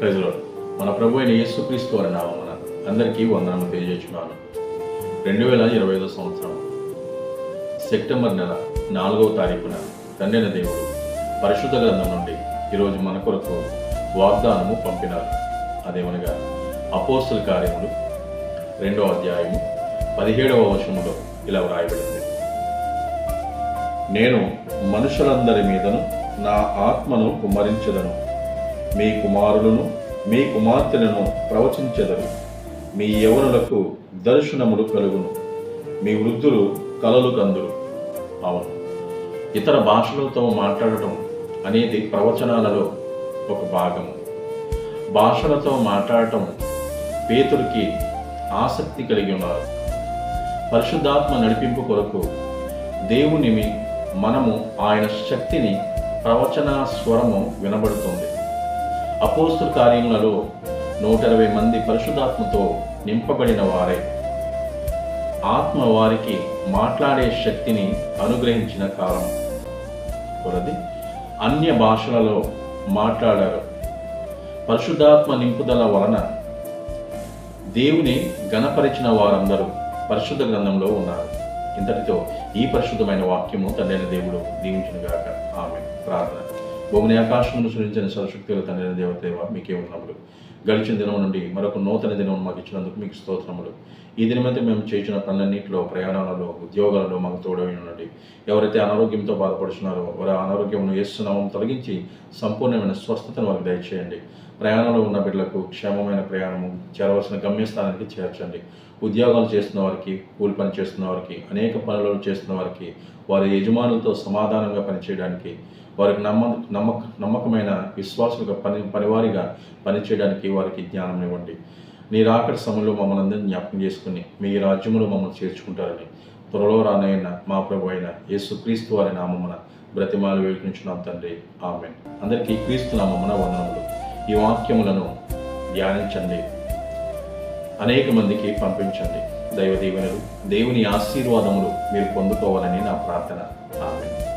ప్రజలు మన ప్రభు అయిన యేసుక్రీస్తు వారి నామమున అందరికీ వందనము తెలియజేస్తున్నాను రెండు వేల ఇరవై ఐదో సంవత్సరం సెప్టెంబర్ నెల నాలుగవ తారీఖున తండ్రిన దేవుడు పరిశుద్ధ గ్రంథం నుండి ఈరోజు మన కొరకు వాగ్దానము పంపినారు. అదేమనగా అపోస్తుల కార్యములు రెండవ అధ్యాయము పదిహేడవ వచనములో ఇలా వ్రాయబడింది. నేను మనుషులందరి మీదను నా ఆత్మను కుమ్మరించదను. మీ కుమారులను మీ కుమార్తెలను ప్రవచించెదరు. మీ యవనులకు దర్శనములు కలుగును. మీ వృద్ధులు కలలు కందురు. అవును. ఇతర భాషలతో మాట్లాడటం అనేది ప్రవచనాలలో ఒక భాగము. భాషలతో మాట్లాడటం పేతుడికి ఆసక్తి కలిగి ఉన్నారు. పరిశుద్ధాత్మ నడిపింపు కొరకు దేవునిమి మనము ఆయన శక్తిని ప్రవచన స్వరము వినబడుతుంది. అపోస్తు కార్యములలో నూట ఇరవై మంది పరిశుద్ధాత్మతో నింపబడిన వారే. ఆత్మ వారికి మాట్లాడే శక్తిని అనుగ్రహించిన కాలం. కొలది అన్య భాషలలో మాట్లాడారు. పరిశుద్ధాత్మ నింపుదల వలన దేవుని గణపరిచిన వారందరూ పరిశుద్ధ గ్రంథంలో ఉన్నారు. ఇంతటితో ఈ పరిశుద్ధమైన వాక్యము తండ్రి దేవుడు దీవించునుగాక. ఆమె ప్రార్థన. భూమిని ఆకాశమును సృజించిన సరశక్తులు తండ్రి దేవదేవ మీకే ఉన్నములు గడిచిన దినం నుండి మరొక నూతన దినం మాకు ఇచ్చినందుకు మీకు స్తోత్రములు. ఈ దినమైతే మేము చేసిన పనులన్నింటిలో ప్రయాణాలలో ఉద్యోగాలలో మాకు తోడై ఉండండి. ఎవరైతే అనారోగ్యంతో బాధపడుతున్నారో వారి అనారోగ్యం వేస్తున్నామో తొలగించి సంపూర్ణమైన స్వస్థతను వారికి దయచేయండి. ప్రయాణంలో ఉన్న బిడ్డలకు క్షేమమైన ప్రయాణము చేరవలసిన గమ్యస్థానానికి చేర్చండి. ఉద్యోగాలు చేస్తున్న వారికి కూలి పని చేస్తున్న వారికి అనేక పనులు చేస్తున్న వారికి వారి యజమానులతో సమాధానంగా పనిచేయడానికి వారికి నమ్మ నమ్మక నమ్మకమైన విశ్వాసులుగా పని పనివారిగా పనిచేయడానికి వారికి జ్ఞానం ఇవ్వండి. నీ రాకడ సమయంలో మమ్మల్ని అందరినీ జ్ఞాపకం చేసుకుని మీ రాజ్యములో మమ్మల్ని చేర్చుకుంటారని త్వరలో రానైన మా ప్రభు అయిన యేసుక్రీస్తు వారి నామమున బ్రతిమాలు వేడుకుంటున్నాం తండ్రి. ఆమె అందరికీ క్రీస్తు నామమున వందనములు. ఈ వాక్యములను ధ్యానించండి. అనేక మందికి పంపించండి. దైవ దీవెనలు దేవుని ఆశీర్వాదములు మీరు పొందుకోవాలని నా ప్రార్థన. ఆమె